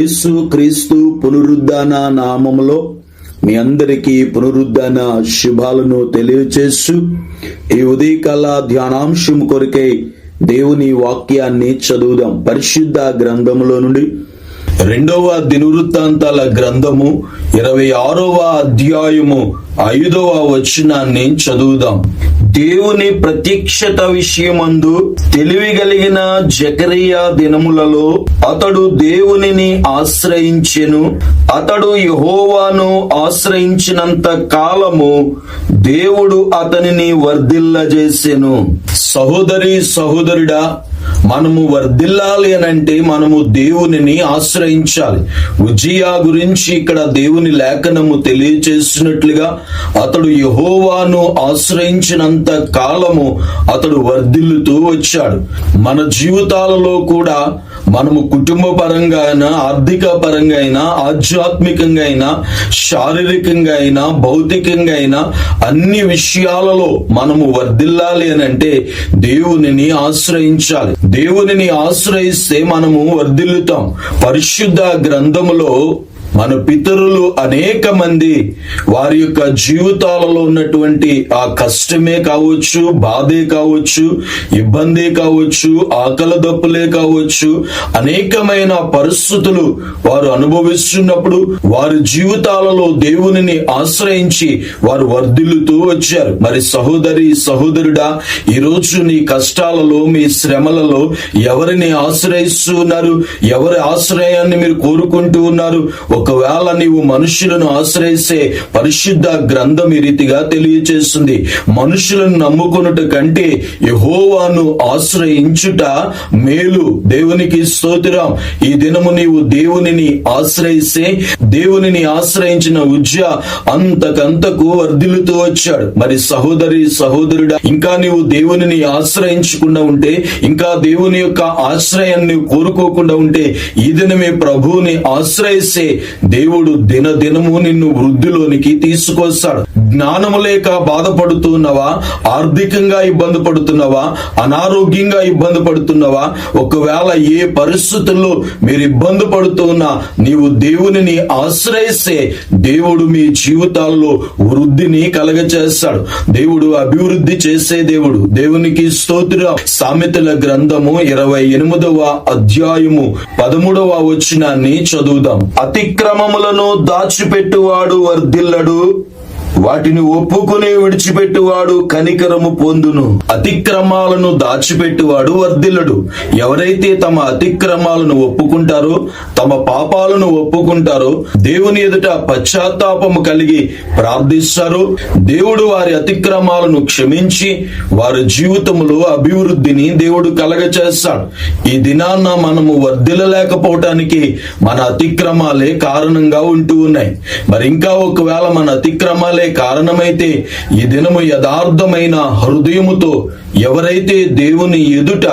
యేసు క్రీస్తు పునరుద్ధాన నామములో మీ అందరికీ పునరుద్ధాన శుభాలను తెలియచేస్తూ ఈ ఉదయకాల ధ్యానాంశం కొరకై దేవుని వాక్యాన్ని చదువుదాం పరిశుద్ధ గ్రంథములో నుండి రెండవ దినవృత్తాంతాల గ్రంథము ఇరవై ఆరవ అధ్యాయము ఐదవ వచనాన్ని చదువుదాం. దేవుని ప్రత్యక్షత విషయమందు తెలివిగలిగిన జకరియా దినములలో అతడు దేవునిని ఆశ్రయించెను అతడు యహోవాను ఆశ్రయించినంత కాలము దేవుడు అతనిని వర్ధిల్లజేసెను. సహోదరి సహోదరుడా మనము వర్ధిల్లాలి అని అంటే మనము దేవునిని ఆశ్రయించాలి. ఉజియా గురించి ఇక్కడ దేవుని లేఖనము తెలియచేసినట్లుగా అతడు యహోవాను ఆశ్రయించినంత కాలము అతడు వర్ధిల్లుతూ వచ్చాడు. మన జీవితాలలో కూడా మనము కుటుంబ పరంగా అయినా ఆర్థిక పరంగా అయినా ఆధ్యాత్మికంగా అయినా శారీరకంగా అయినా భౌతికంగా అయినా అన్ని విషయాలలో మనము వర్ధిల్లాలి అని అంటే దేవునిని ఆశ్రయించాలి. దేవునిని ఆశ్రయిస్తే మనము వర్ధిల్లుతాం. పరిశుద్ధ గ్రంథములో మన పితరులు అనేక మంది వారి యొక్క జీవితాలలో ఉన్నటువంటి ఆ కష్టమే కావచ్చు బాధే కావచ్చు ఇబ్బంది కావచ్చు ఆకలి దప్పులే కావచ్చు అనేకమైన పరిస్థితులు వారు అనుభవిస్తున్నప్పుడు వారి జీవితాలలో దేవునిని ఆశ్రయించి వారు వర్ధిల్లుతూ వచ్చారు. మరి సహోదరి సహోదరుడా ఈరోజు నీ కష్టాలలో మీ శ్రమలలో ఎవరిని ఆశ్రయిస్తూ ఉన్నారు ఎవరి ఆశ్రయాన్ని మీరు కోరుకుంటూ ఉన్నారు? ఒకవేళ నీవు మనుషులను ఆశ్రయిస్తే పరిశుద్ధ గ్రంథం ఈ రీతిగా తెలియచేస్తుంది. మనుషులను నమ్ముకున్నట కంటే యహోవాను ఆశ్రయించుట మేలు. దేవునికి స్తోత్రం. ఈ దినము నీవు దేవునిని ఆశ్రయిస్తే దేవునిని ఆశ్రయించిన ఉజ్జ అంతకంతకు వర్ధిల్లుతూ వచ్చాడు. మరి సహోదరి సహోదరుడా ఇంకా నీవు దేవునిని ఆశ్రయించకుండా ఉంటే ఇంకా దేవుని యొక్క ఆశ్రయాన్ని కోరుకోకుండా ఉంటే ఈ దినమే ప్రభువుని ఆశ్రయిస్తే దేవుడు దినదినము నిన్ను వృద్ధిలోనికి తీసుకొస్తాడు. జ్ఞానము లేక బాధపడుతున్నావా? ఆర్థికంగా ఇబ్బంది పడుతున్నావా? అనారోగ్యంగా ఇబ్బంది పడుతున్నావా? ఒకవేళ ఏ పరిస్థితుల్లో మీరు ఇబ్బంది పడుతున్నా నీవు దేవునిని ఆశ్రయిస్తే దేవుడు మీ జీవితాల్లో వృద్ధిని కలగచేస్తాడు. దేవుడు అభివృద్ధి చేసే దేవుడు. దేవునికి స్తోత్ర. సామెతల గ్రంథము ఇరవై ఎనిమిదవ అధ్యాయము పదమూడవ వచనాన్ని చదువుదాం. అతి అతిక్రమములను దాచిపెట్టువాడు వర్ధిల్లడు. వాటిని ఒప్పుకుని విడిచిపెట్టువాడు కనికరము పొందును. అతిక్రమాలను దాచిపెట్టువాడు వర్ధిల్లడు. ఎవరైతే తమ అతిక్రమాలను ఒప్పుకుంటారో తమ పాపాలను ఒప్పుకుంటారో దేవుని ఎదుట పశ్చాత్తాపము కలిగి ప్రార్థిస్తారో దేవుడు వారి అతిక్రమాలను క్షమించి వారి జీవితంలో అభివృద్ధిని దేవుడు కలగచేస్తాడు. ఈ దినాన్న మనము వర్ధిల్లలేకపోవటానికి మన అతిక్రమాలే కారణంగా ఉంటూ ఉన్నాయి. మరి ఇంకా ఒకవేళ మన అతిక్రమాలే కారణమైతే ఈ దినము యథార్థమైన హృదయముతో ఎవరైతే దేవుని ఎదుట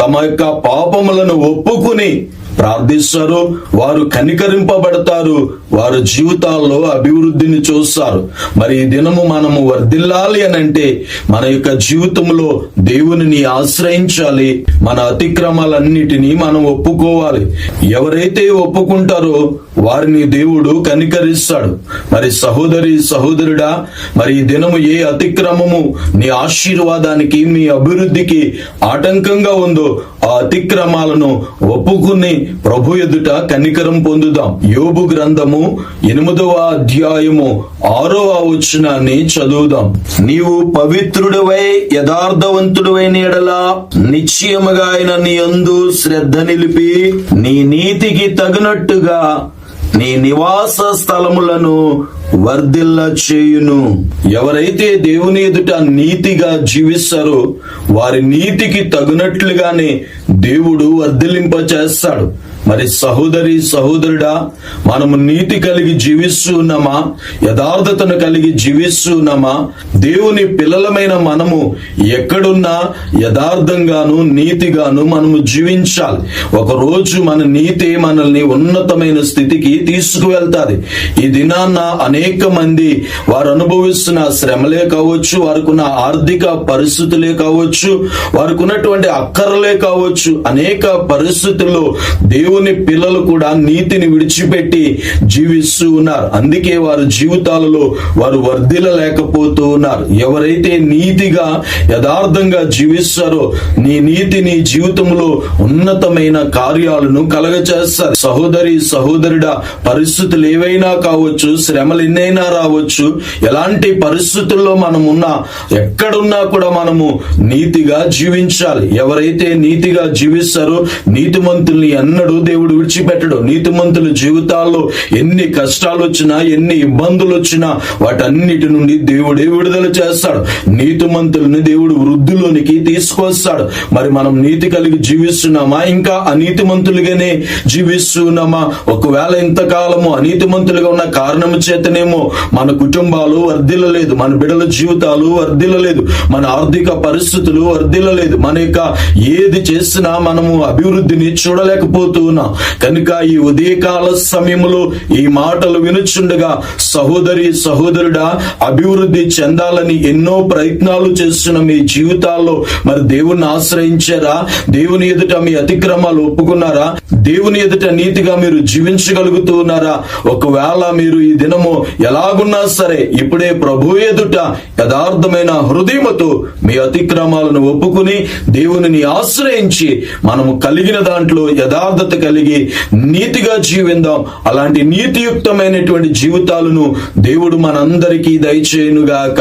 తమ యొక్క పాపములను ఒప్పుకుని ప్రార్థిస్తారు వారు కనికరింపబడతారు వారు జీవితాల్లో అభివృద్ధిని చూస్తారు. మరి ఈ దినము మనము వర్ధిల్లాలి అని అంటే మన యొక్క జీవితంలో దేవునిని ఆశ్రయించాలి మన అతిక్రమాలన్నిటినీ మనం ఒప్పుకోవాలి. ఎవరైతే ఒప్పుకుంటారో వారిని దేవుడు కనికరిస్తాడు. మరి సహోదరి సహోదరుడా మరి ఈ దినము ఏ అతిక్రమము నీ ఆశీర్వాదానికి మీ అభివృద్ధికి ఆటంకంగా ఉందో ఆ అతిక్రమాలను ఒప్పుకుని ప్రభు ఎదుట కనికరం పొందుదాం. యోబు గ్రంథము ఎనిమిదవ అధ్యాయము ఆరవ వచనాన్ని చదువుదాం. నీవు పవిత్రుడివై యథార్థవంతుడవైన ఎడలా నిశ్చయముగా ఆయన నీ అందు శ్రద్ధ నిలిపి నీ నీతికి తగినట్టుగా నీ నివాస స్థలములను వర్ధిల్ల చేయును. ఎవరైతే దేవుని ఎదుట నీతిగా జీవిస్తారో వారి నీతికి తగినట్లుగానే దేవుడు వర్ధిల్లింప చేస్తాడు మరి సహోదరి సహోదరుడా మనము నీతి కలిగి జీవిస్తున్నామా యథార్థతను కలిగి జీవిస్తున్నామా దేవుని పిల్లలమైన మనము ఎక్కడున్నా యథార్థంగాను నీతిగాను మనము జీవించాలి. ఒక రోజు మన నీతి మనల్ని ఉన్నతమైన స్థితికి తీసుకువెళ్తాది. ఈ దినాన్న అనేక మంది వారు అనుభవిస్తున్న శ్రమలే కావచ్చు వారికున్న ఆర్థిక పరిస్థితులే కావచ్చు వారికి ఉన్నటువంటి అక్కరలే కావచ్చు అనేక పరిస్థితుల్లో దేవుని దేవుని పిల్లలు కూడా నీతిని విడిచిపెట్టి జీవిస్తూ ఉన్నారు. అందుకే వారి జీవితాలలో వారు వర్ధిల్లలేకపోతూ ఉన్నారు. ఎవరైతే నీతిగా యథార్థంగా జీవిస్తారో నీ నీతి నీ జీవితంలో ఉన్నతమైన కార్యాలను కలగచేస్తారు. సహోదరి సహోదరుడా పరిస్థితులు ఏవైనా కావచ్చు శ్రమలు ఎన్నైనా రావచ్చు ఎలాంటి పరిస్థితుల్లో మనం ఉన్నా ఎక్కడున్నా కూడా మనము నీతిగా జీవించాలి. ఎవరైతే నీతిగా జీవిస్తారో నీతిమంతుల్ని ఎన్నడూ దేవుడు విడిచిపెట్టడు. నీతిమంతుల జీవితాల్లో ఎన్ని కష్టాలు వచ్చినా ఎన్ని ఇబ్బందులు వచ్చినా వాటన్నిటి నుండి దేవుడే విడుదల చేస్తాడు. నీతిమంతుల్ని దేవుడు వృద్ధిలోనికి తీసుకొస్తాడు. మరి మనం నీతి కలిగి జీవిస్తున్నామా? ఇంకా అనీతిమంతులుగానే జీవిస్తున్నామా? ఒకవేళ ఇంతకాలము అనీతిమంతులుగా ఉన్న కారణం చేతనేమో మన కుటుంబాలు వర్ధిల్లలేదు మన బిడల జీవితాలు వర్ధిల్లలేదు మన ఆర్థిక పరిస్థితులు వర్ధిల్లలేదు. మన యొక్క ఏది చేసినా మనము అభివృద్ధిని చూడలేకపోతూ ఉన్నాం కనుక ఈ ఉదయకాల సమయంలో ఈ మాటలు వినుచుండగా సహోదరి సహోదరుడా అభివృద్ధి చెందాలని ఎన్నో ప్రయత్నాలు చేస్తున్న మీ జీవితాల్లో మరి దేవుణ్ణి ఆశ్రయించారా? దేవుని ఎదుట మీ అతిక్రమాలు ఒప్పుకున్నారా? దేవుని ఎదుట నీతిగా మీరు జీవించగలుగుతూ ఉన్నారా ఒకవేళ మీరు ఈ దినము ఎలాగున్నా సరే ఇప్పుడే ప్రభు ఎదుట యథార్థమైన హృదయముతో మీ అతిక్రమాలను ఒప్పుకుని దేవుని ఆశ్రయించి మనము కలిగిన దాంట్లో యథార్థత కలిగి నీతిగా జీవిందాం. అలాంటి నీతియుక్తమైనటువంటి జీవితాలను దేవుడు మనందరికీ దయచేయునుగాక.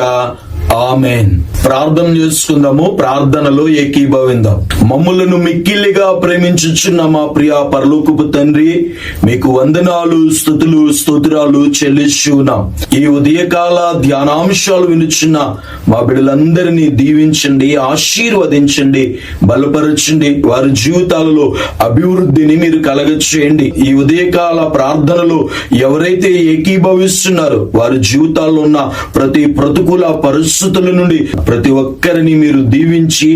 ఆమెన్. ప్రార్థన చేసుకుందాము ప్రార్థనలో ఏకీభవిందాం. మమ్ములను మిక్కిలిగా ప్రేమించుచున్న మా ప్రియ పరలోకపు తండ్రి మీకు వందనాలు స్థుతులు స్తోత్రాలు చెల్లిస్తున్నాం ఈ ఉదయకాల ధ్యానాంశాలు వినుచున్న మా బిడ్డలందరినీ దీవించండి ఆశీర్వదించండి బలపరచండి వారి జీవితాలలో అభివృద్ధిని మీరు కలగచేయండి. ఈ ఉదయకాల ప్రార్థనలో ఎవరైతే ఏకీభవిస్తున్నారో వారి జీవితాల్లో ఉన్న ప్రతి ప్రతికూల పరిస్థితుల నుండి ప్రతి ఒక్కరిని మీరు దీవించి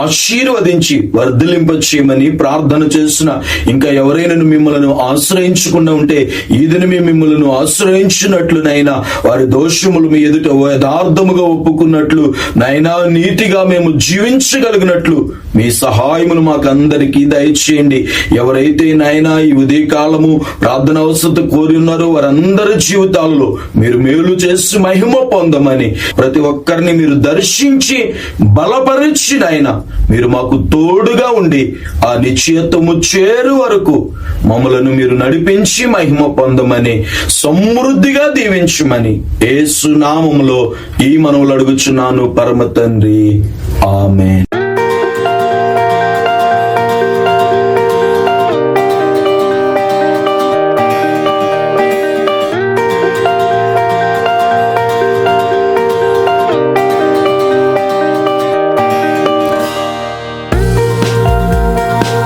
ఆశీర్వదించి వర్ధలింప చేయమని ప్రార్థన చేసిన ఇంకా ఎవరైనా మిమ్మల్ని ఆశ్రయించకుండా ఉంటే ఈ మిమ్మల్ని ఆశ్రయించినట్లునైనా వారి దోషములు మీ ఎదుట యథార్థముగా ఒప్పుకున్నట్లు నైనా నీతిగా మేము జీవించగలిగినట్లు మీ సహాయమును మాకు అందరికీ దయచేయండి. ఎవరైతే నైనా ఈ ఉదయకాలము ప్రార్థన అవసరత కోరి ఉన్నారో వారందరి జీవితాల్లో మీరు మేలు చేసి మహిమ పొందమని ప్రతి ఒక్క ఒక్కరిని మీరు దర్శించి బలపరిచి నాయన మీరు మాకు తోడుగా ఉండి ఆ నిశ్చయత్వము చేరు వరకు మమ్మలను మీరు నడిపించి మహిమ పొందమని సమృద్ధిగా దీవించమని ఏసునామములో ఈ మనవులు అడుగుచున్నాను పరమ తండ్రి. ఆమె